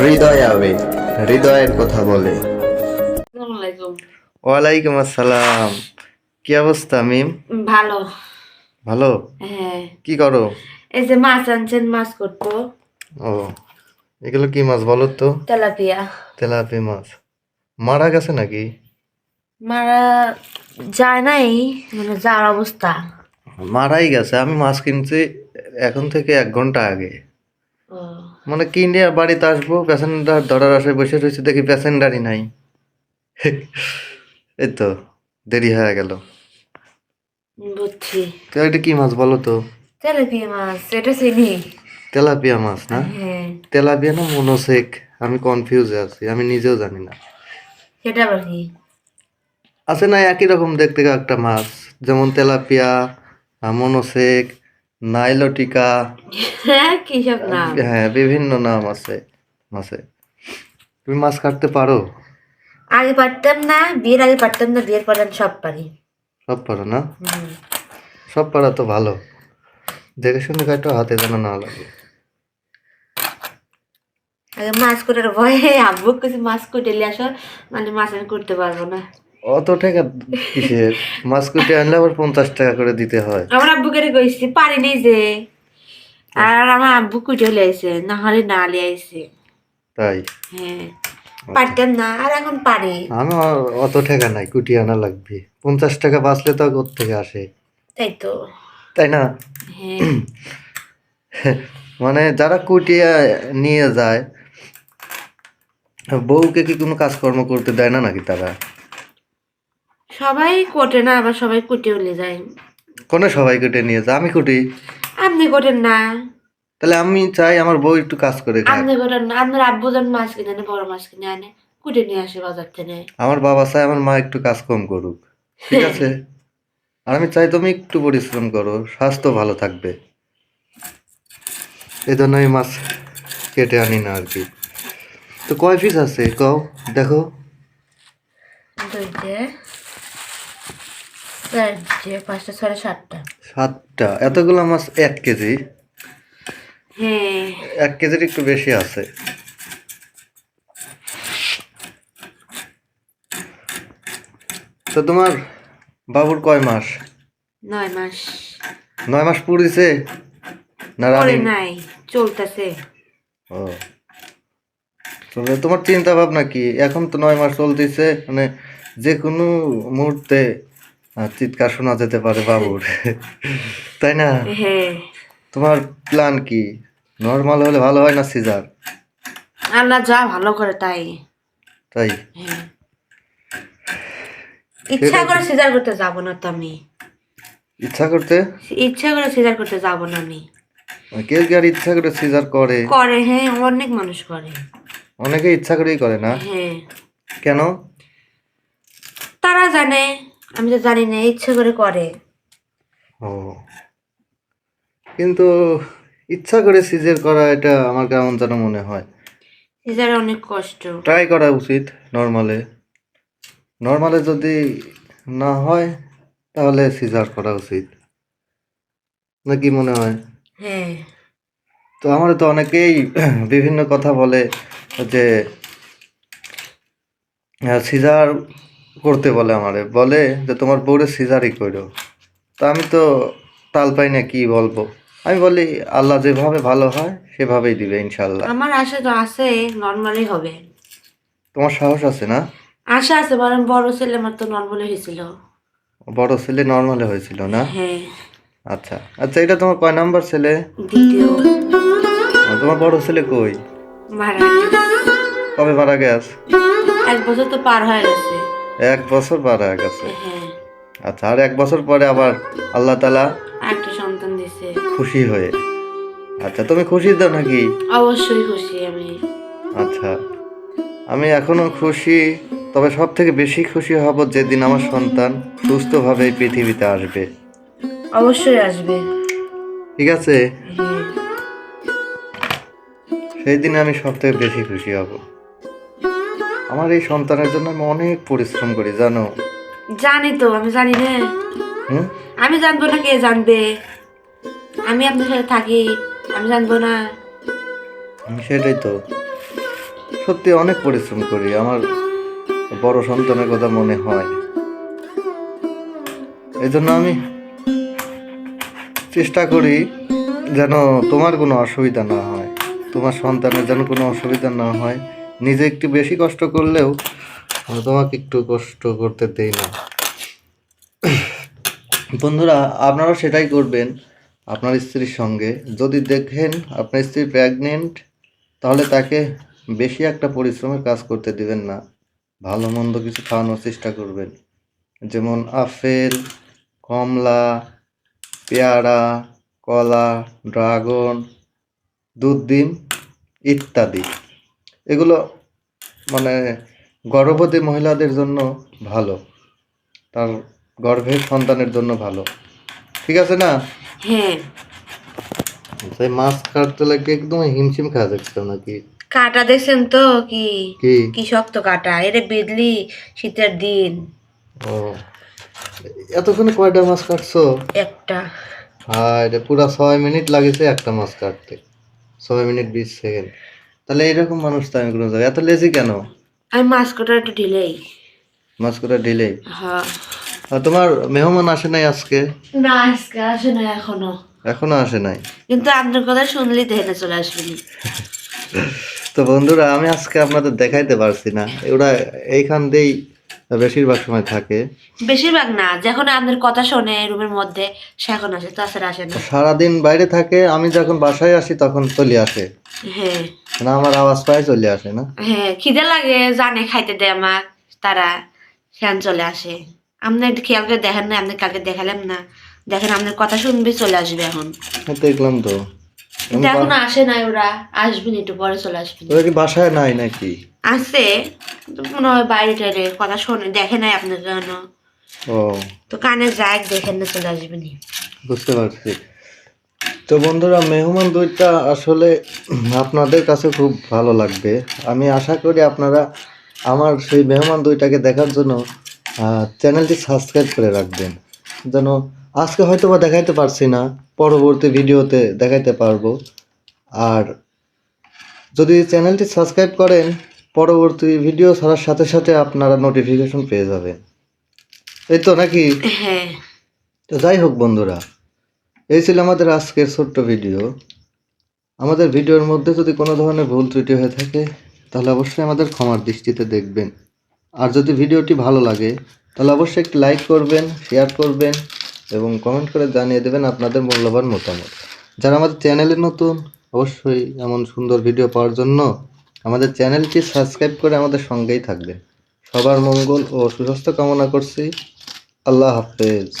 হৃদয় আবেগ হৃদয়ের কথা বলে। ওয়ালাইকুম আসসালাম। কি অবস্থা মিম? ভালো। ভালো? হ্যাঁ। কি করো? এই যে মাছ আনছেন মাছ করব। ও এগুলো কি মাছ বলো তো? তেলাপিয়া। তেলাপি মাছ। মারা গেছে নাকি? মারা যায় নাই মানে যার অবস্থা। মারাই গেছে। আমি মাছ কিনছি এখন থেকে এক ঘণ্টা আগে। ও। মানে কিনে বাড়িতে আসব? প্যাসেঞ্জার ধরার আশায় বসে রয়েছে দেখি প্যাসেঞ্জারই নাই। এই তো দেরি হয়ে গেল। বুঝছি। এটা কি মাছ বলো তো? তেলাপিয়া মাছ এটা চিনি। তেলাপিয়া মাছ না? হ্যাঁ। তেলাপিয়া না মনোসেক? আমি কনফিউজে আছি আমি নিজেও জানি না। সেটা আবার কি? আছে না একই রকম দেখতে একটা মাছ যেমন তেলাপিয়া মনোসেক নাইলটিকা। হ্যাঁ কি সব নাম? হ্যাঁ বিভিন্ন নাম আছে মাছে তুমি মাছ কাটতে পারো? আগে পারতাম না বিয়ের আগে পারতাম না বিয়ের পরে সব পারি। সব পারো না? সব পারা তো ভালো। দেখে শুনে কাটো হাতে যেন না লাগে। আগে মাছ কোটার ভয়ে আব্বু কিছু মাছ কুটে নিয়ে আসো মানে মাছ আমি করতে পারব না। অত টাকা কিসের? মাছ কুটে আনলে আবার পঞ্চাশ টাকা করে দিতে হয়। আমার আব্বুকে কইছি পারিনি যে। আর আমার আব্বু কুটে না হলে না তাই? হ্যাঁ পারতাম না আর এখন পারি। আমি অত টাকা নাই কুটি আনা লাগবে। পঞ্চাশ টাকা বাঁচলে তো কোথা থেকে আসে? তাই তো। তাই না? হ্যাঁ। মানে যারা কুটিয়া নিয়ে যায় বউকে কি কোনো কাজকর্ম করতে দেয় না নাকি তারা? সবাই কোটে না আবার সবাই কুটে হলে যায়। কোনো সবাই কুটে নিয়ে যায় আমি কুটি। আপনি কোটেন না। তাহলে আমি চাই আমার বউ একটু কাজ করে খাক। আপনি কোটেন না আপনার আব্বু যখন মাছ কিনে আনে বড় মাছ কিনে আনে কুটে নিয়ে আসে বাজার থেকে। আমার বাবা চাই আমার মা একটু কাজ কম করুক ঠিক আছে? আর আমি চাই তুমি একটু পরিশ্রম করো স্বাস্থ্য ভালো থাকবে। এই জন্য আমি মাছ কেটে আনি না আর কি। তো কয় পিস আছে? কও দেখো। পাঁচটা ছয় সাতটা। সাতটা। এতগুলো মাছ এক কেজি? হ্যাঁ। এক কেজির একটু বেশি আছে। তো তোমার বাবুর কয় মাস? নয় মাস। নয় মাস পুরিছে না নাই চলতেছে। ও। তবে তোমার চিন্তা ভাবনা কি? এখন তো নয় মাস চলতেছে মানে যে কোনো মুহূর্তে চিৎকার শোনা যেতে পারে বাবুর। তাই না? হ্যাঁ। তোমার প্ল্যান কি? নর্মাল হলে ভালো হয় না সিজার আল্লাহ যা ভালো করে তাই। তাই? হ্যাঁ। ইচ্ছা করে সিজার করতে যাব না তো আমি। ইচ্ছা করতে? ইচ্ছা করে সিজার করতে যাব না আমি। কেউ কি আর ইচ্ছা করে সিজার করে? করে হ্যাঁ অনেক মানুষ করে। অনেকে ইচ্ছা করেই করে না? হ্যাঁ। কেন? তারা জানে। আমি তো জানি না ইচ্ছা করে করে। ও। কিন্তু ইচ্ছা করে সিজার করা এটা আমার কেমন যেন মনে হয়। সিজারে অনেক কষ্ট। ট্রাই করা উচিত নর্মালে নর্মালে যদি না হয় তাহলে সিজার করা উচিত। না কি মনে হয়? হ্যাঁ। তো আমার তো অনেকেই বিভিন্ন কথা বলে যে সিজার করতে বলে আমারে বলে যে তোমার বউরে সিজারি করো তা আমি তো তাল পাই না কি বলব। আমি বলি আল্লাহ যেভাবে ভালো হয় সেভাবেই দিবে ইনশাল্লাহ আমার আশা তো আছে নর্মালি হবে। তোমার সাহস আছে না? আশা আছে বরং বড় ছেলে আমার তো নর্মালি হয়েছিল। বড় ছেলে নর্মালে হয়েছিল না? হ্যাঁ। আচ্ছা আচ্ছা এটা তোমার কয় নাম্বার ছেলে? দ্বিতীয়। তোমার বড় ছেলে কই? মারা। কবে মারা গেছ? এক বছর তো পার হয়ে গেছে। এক বছর মারা গেছে। হ্যাঁ। আচ্ছা আর এক বছর পরে আবার আল্লাহ তালা একটা সন্তান দিছে। খুশি হয়ে। আচ্ছা তুমি খুশি তো নাকি? অবশ্যই খুশি আমি। আচ্ছা আমি এখনও খুশি তবে সব থেকে বেশি খুশি হব যেদিন আমার সন্তান সুস্থভাবে এই পৃথিবীতে আসবে। অবশ্যই আসবে। ঠিক আছে? হ্যাঁ। সেই দিন আমি সব থেকে বেশি খুশি হব। আমার এই সন্তানের জন্য আমি অনেক পরিশ্রম করি জানো। জানি তো আমি জানি না। হুম? আমি জানব না কে জানবে। আমি আপনার সাথে থাকি আমি জানব না। সেটাই তো। সত্যি অনেক পরিশ্রম করি আমার বড় সন্তানের কথা মনে হয়। এই জন্য আমি চেষ্টা করি যেন তোমার কোনো অসুবিধা না হয় তোমার সন্তানের যেন কোনো অসুবিধা না হয়। নিজে একটু বেশি কষ্ট করলেও তোমাকে একটু কষ্ট করতে দেই না। বন্ধুরা, আপনারা সেটাই করবেন আপনার স্ত্রীর সঙ্গে। যদি দেখেন আপনার স্ত্রী প্রেগনেন্ট তাহলে তাকে বেশি একটা পরিশ্রমের কাজ করতে দিবেন না। ভালো মন্দ কিছু খাওয়ানোর চেষ্টা করবেন। যেমন আপেল, কমলা, পেয়ারা, কলা, ড্রাগন, দুধ, ডিম ইত্যাদি। এগুলো মানে গর্ভবতী মহিলাদের জন্য ভালো। তার গর্ভের সন্তানের জন্য ভালো। ঠিক আছে না? হ্যাঁ। সেই মাছ কাটতে লাগে একদম হিমশিম খাওয়া যাচ্ছে নাকি? কাটা দেখছেন তো কি? কি? শক্ত কাটা। এটা বিদলি শীতের দিন। ও। এতক্ষণে কয়টা মাছ কাটছো? একটা। হ্যাঁ এটা পুরো ছয় মিনিট লাগেছে একটা মাছ কাটতে। ছয় মিনিট বিশ সেকেন্ড। তাহলে এরকম মানুষ তো আমি কোনো জায়গায় এত লেজি কেন? আমি মাছ কটা একটু ঢিলে মাছ কটা ডিলে হ্যাঁ। তোমার মেহমান আসে নাই আজকে? না আজকে আসে নাই এখনও। এখনও আসে নাই? কিন্তু আপনার কথা শুনলেই দেখে চলে আসবেনি তো বন্ধুরা আমি আজকে আপনাদের দেখাইতে পারছি না। ওরা এইখান দিয়েই বেশিরভাগ সময় থাকে। বেশিরভাগ না যখন আপনার কথা শোনে রুমের মধ্যে সে এখন আসে তাছাড়া আসে না সারাদিন বাইরে থাকে আমি যখন বাসায় আসি তখন চলে আসে। হ্যাঁ। না আমার আওয়াজ পায় চলে আসে না। হ্যাঁ খিদে লাগে জানে খাইতে দেয় আমার তারা সেখান চলে আসে। আপনি একটু খেয়াল করে দেখেন না আপনি কালকে দেখালাম না। দেখেন আপনার কথা শুনবে চলে আসবে এখন। হ্যাঁ, দেখলাম তো। এখন আসে নাই ওরা আসবেন একটু পরে চলে আসবেন। ওরা কি বাসায় নাই নাকি? আসে মনে হয় বাইরে টাইরে কথা শোনে দেখে নাই আপনার কেন ও। তো কানে যাক দেখেন না চলে আসবেন বুঝতে পারছি। তো বন্ধুরা মেহমান দুইটা আসলে আপনাদের কাছে খুব ভালো লাগবে। আমি আশা করি আপনারা আমার সেই মেহমান দুইটাকে দেখার জন্য চ্যানেলটি সাবস্ক্রাইব করে রাখবেন। যেন আজকে হয়তো বা দেখাইতে পারছি না পরবর্তী ভিডিওতে দেখাইতে পারব। আর যদি চ্যানেলটি সাবস্ক্রাইব করেন পরবর্তী ভিডিও ছাড়ার সাথে সাথে আপনারা নোটিফিকেশন পেয়ে যাবেন। এই তো নাকি? হ্যাঁ। তো যাই হোক বন্ধুরা এই ছিল আমাদের আজকের ছোট্ট ভিডিও আমাদের ভিডিওর মধ্যে যদি কোনো ধরনের ভুল ত্রুটি হয়ে থাকে তাহলে অবশ্যই আমাদের ক্ষমার দৃষ্টিতে দেখবেন। আর যদি ভিডিওটি ভালো লাগে তাহলে অবশ্যই একটি লাইক করবেন শেয়ার করবেন এবং কমেন্ট করে জানিয়ে দেবেন আপনাদের মূল্যবান মতামত। যারা আমাদের চ্যানেলে নতুন অবশ্যই এমন সুন্দর ভিডিও পাওয়ার জন্য আমাদের চ্যানেলটি সাবস্ক্রাইব করে আমাদের সঙ্গেই থাকবেন সবার মঙ্গল ও সুস্বাস্থ্য কামনা করছি। আল্লাহ হাফেজ।